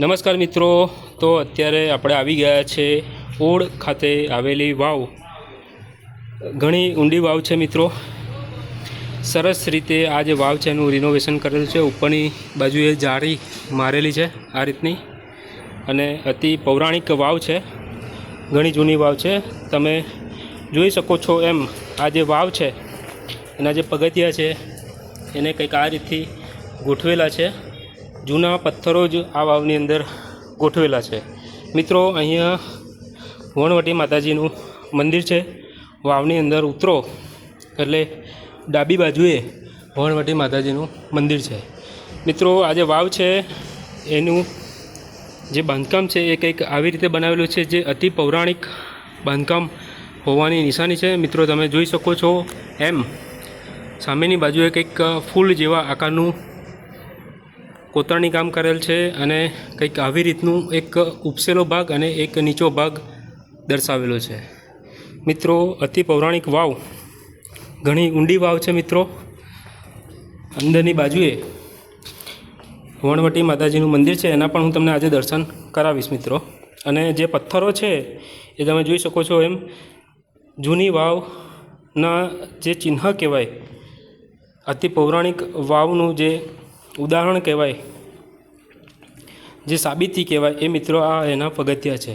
નમસ્કાર મિત્રો, તો અત્યારે આપણે આવી ગયા છે ઓડ ખાતે આવેલી વાવ. ઘણી ઊંડી વાવ છે મિત્રો. સરસ રીતે આ જે વાવ છે એનું રિનોવેશન કરેલું છે. ઉપરની બાજુએ જાળી મારેલી છે આ રીતની. અને અતિ પૌરાણિક વાવ છે. ઘણી જૂની વાવ છે. તમે જોઈ શકો છો એમ, આ જે વાવ છે, એના જે પગથિયા છે, એને કંઈક આ રીતથી ગોઠવેલા છે. જૂના પથ્થરો જ આ વાવની અંદર ગોઠવેલા છે. મિત્રો, અહીંયા વણવટી માતાજીનું મંદિર છે. વાવની અંદર ઉતરો એટલે ડાબી બાજુએ વણવટી માતાજીનું મંદિર છે. મિત્રો, આ જે વાવ છે, એનું જે બાંધકામ છે, એ કંઈક આવી રીતે બનાવેલું છે જે અતિ પૌરાણિક બાંધકામ હોવાની નિશાની છે. મિત્રો, તમે જોઈ શકો છો. એમ સામેની બાજુએ કંઈક ફૂલ જેવા આકારનું કોતરણી કામ કરેલ છે અને કંઈક આવી રીતનું એક ઉપસેલો ભાગ અને એક નીચો ભાગ દર્શાવેલો છે. મિત્રો, અતિ પૌરાણિક વાવ, ઘણી ઊંડી વાવ છે મિત્રો. અંદરની બાજુએ વણવટી માતાજીનું મંદિર છે, એના પણ હું તમને આજે દર્શન કરાવીશ મિત્રો. અને જે પથ્થરો છે, એ તમે જોઈ શકો છો એમ, જૂની વાવના જે ચિહ્ન કહેવાય, અતિ પૌરાણિક વાવનું જે ઉદાહરણ કહેવાય, જે સાબિતી કહેવાય, એ મિત્રો આ એના પગથિયા છે.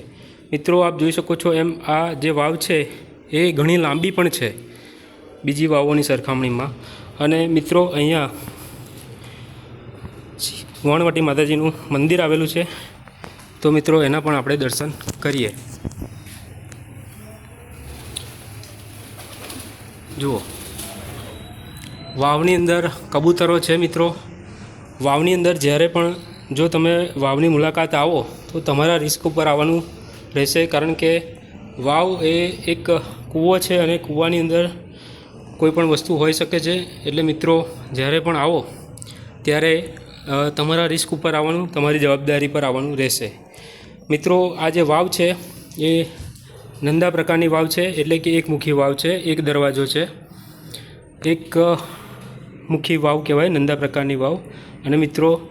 મિત્રો, આપ જોઈ શકો છો એમ આ જે વાવ છે, એ ઘણી લાંબી પણ છે, બીજી વાવોની સરખામણીમાં. અને મિત્રો, અહીંયા વણવટી માતાજીનું મંદિર આવેલું છે. તો મિત્રો, એના પણ આપણે દર્શન કરીએ. જુઓ. વાવની અંદર કબૂતરો છે મિત્રો. વાવની અંદર જ્યારે પણ જો તમે વાવની મુલાકાત આવો, તો તમારા રિસ્ક ઉપર આવવાનું રહેશે. કારણ કે વાવ એ એક કૂવો છે અને કૂવાની અંદર કોઈ પણ વસ્તુ હોઈ શકે છે. એટલે મિત્રો, જ્યારે પણ આવો, ત્યારે તમારા રિસ્ક ઉપર આવવાનું, તમારી જવાબદારી પર આવવાનું રહેશે. મિત્રો, આ જે વાવ છે, એ નંદા પ્રકારની વાવ છે. એટલે કે એક મુખી વાવ છે, એક દરવાજો છે. એક મુખી વાવ કહેવાય, નંદા પ્રકારની વાવ. અને મિત્રો,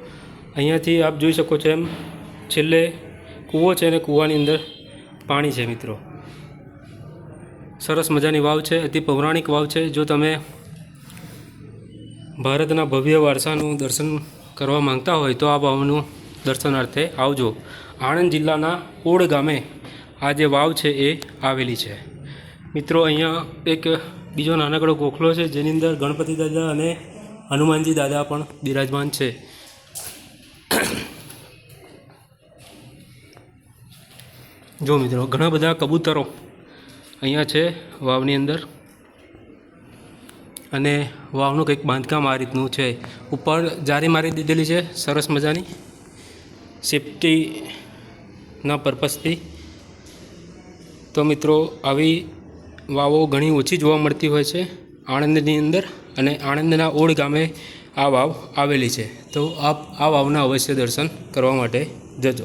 અહીંયાથી આપ જોઈ શકો છો એમ, છેલ્લે કૂવો છે અને કૂવાની અંદર પાણી છે મિત્રો. સરસ મજાની વાવ છે, અતિ પૌરાણિક વાવ છે. જો તમે ભારતના ભવ્ય વારસાનું દર્શન કરવા માંગતા હોય, તો આ વાવનું દર્શનાર્થે આવજો. આણંદ જિલ્લાના ઓડ ગામે આ જે વાવ છે, એ આવેલી છે. મિત્રો, અહીંયા એક બીજો નાનકડો ગોખલો છે, જેની અંદર ગણપતિ દાદા અને હનુમાનજી દાદા પણ બિરાજમાન છે. જો મિત્રો, ઘણા બધા કબૂતરો અહીંયા છે વાવની અંદર. અને વાવનું કંઈક બાંધકામ આ રીતનું છે. ઉપર જારી મારી દીધેલી છે, સરસ મજાની. સેફટીના પર્પઝથી તો મિત્રો, આવી વાવો ઘણી ઓછી જોવા મળતી હોય છે આણંદની અંદર અને આણંદના ઓડ ગામે આ વાવ આવેલી છે. તો આપ આ વાવના અવશ્ય દર્શન કરવા માટે જજો.